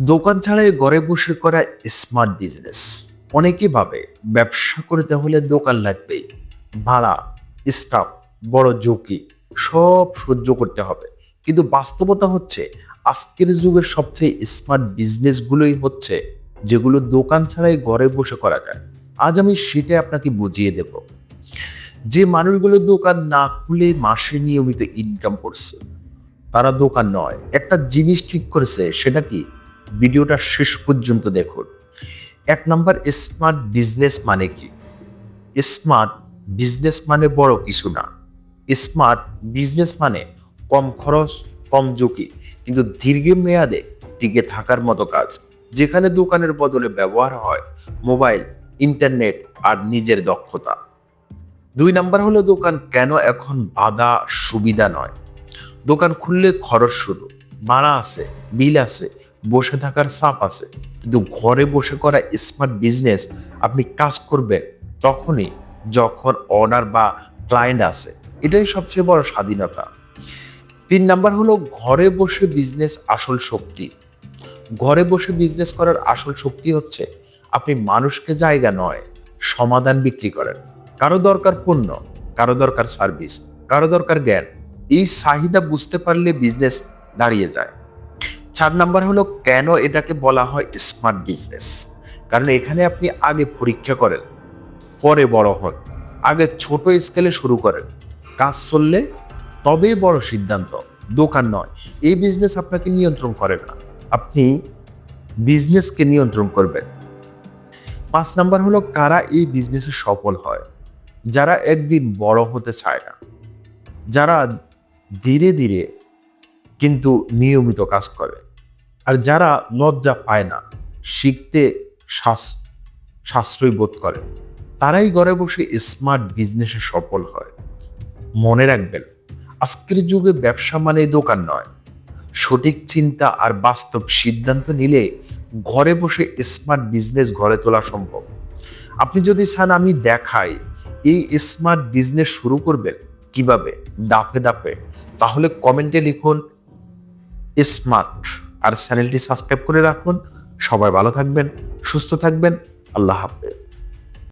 দোকান ছাড়াই ঘরে বসে করা স্মার্ট বিজনেস অনেকে ভাবে ব্যবসা করতে হলে দোকান লাগবেই ভাড়া স্টাফ বড় ঝুঁকি, সব সহ্য করতে হবে। কিন্তু বাস্তবতা হচ্ছে, আজকের যুগের সবচেয়ে স্মার্ট বিজনেসগুলোই হচ্ছে, যেগুলো দোকান ছাড়াই ঘরে বসে করা যায়। আজ আমি সেটা আপনাকে বুঝিয়ে দেব। যে মানুষগুলো দোকান না খুলে মাসে নিয়মিত ইনকাম করছে, তারা দোকান নয়। একটা জিনিস ঠিক করেছে, সেটা কি? ভিডিওটা শেষ পর্যন্ত দেখুন। এক নাম্বার স্মার্ট বিজনেস মানে কি? স্মার্ট বিজনেস মানে বড় কিছু না। স্মার্ট বিজনেস মানে কম খরচ, কম ঝুঁকি, কিন্তু দীর্ঘ মেয়াদে টিকে থাকার মতো কাজ। যেখানে দোকানের বদলে ব্যবহার হয় মোবাইল ইন্টারনেট আর নিজের দক্ষতা। দুই নাম্বার হলো, দোকান কেন এখন বাধা সুবিধা নয়? দোকান খুললে খরচ শুরু, ভাড়া আছে বিল আছে বসে থাকার চাপ আছে। কিন্তু ঘরে বসে করা স্মার্ট বিজনেস আপনি কাজ করবেন তখনই যখন অর্ডার বা ক্লায়েন্ট আছে। এটাই সবচেয়ে বড় স্বাধীনতা। তিন নাম্বার হলো ঘরে বসে বিজনেস আসল শক্তি। ঘরে বসে বিজনেস করার আসল শক্তি হচ্ছে আপনি মানুষকে জায়গা নয়, সমাধান বিক্রি করেন। কারও দরকার পণ্য, কারও দরকার সার্ভিস কারও দরকার জ্ঞান। এই চাহিদা বুঝতে পারলে বিজনেস দাঁড়িয়ে যায়। চার নাম্বার হলো কেন এটাকে বলা হয় স্মার্ট বিজনেস কারণ এখানে আপনি আগে পরীক্ষা করেন, পরে বড় হন, আগে ছোট স্কেলে শুরু করেন। কাজ চললে তবেই বড় সিদ্ধান্ত, দোকান নয়। এই বিজনেস আপনাকে নিয়ন্ত্রণ করে না। আপনি বিজনেসকে নিয়ন্ত্রণ করবেন। পাঁচ নাম্বার হলো কারা এই বিজনেসে সফল হয়। যারা একদিন বড় হতে চায় না। যারা ধীরে ধীরে কিন্তু নিয়মিত কাজ করে। আর যারা লজ্জা পায় না, শিখতে সাশ্রয় বোধ করে, তারাই ঘরে বসে স্মার্ট বিজনেসে সফল হয়। মনে রাখবেন, আজকের যুগে ব্যবসা মানে দোকান নয়। সঠিক চিন্তা আর বাস্তব সিদ্ধান্ত নিলে ঘরে বসে স্মার্ট বিজনেস ঘরে তোলা সম্ভব। আপনি যদি চান আমি দেখাই এই স্মার্ট বিজনেস শুরু করবেন কীভাবে দাপে দাপে তাহলে কমেন্টে লিখুন স্মার্ট আর চ্যানেলটি সাবস্ক্রাইব করে রাখুন। সবাই ভালো থাকবেন সুস্থ থাকবেন। আল্লাহ হাফেজ।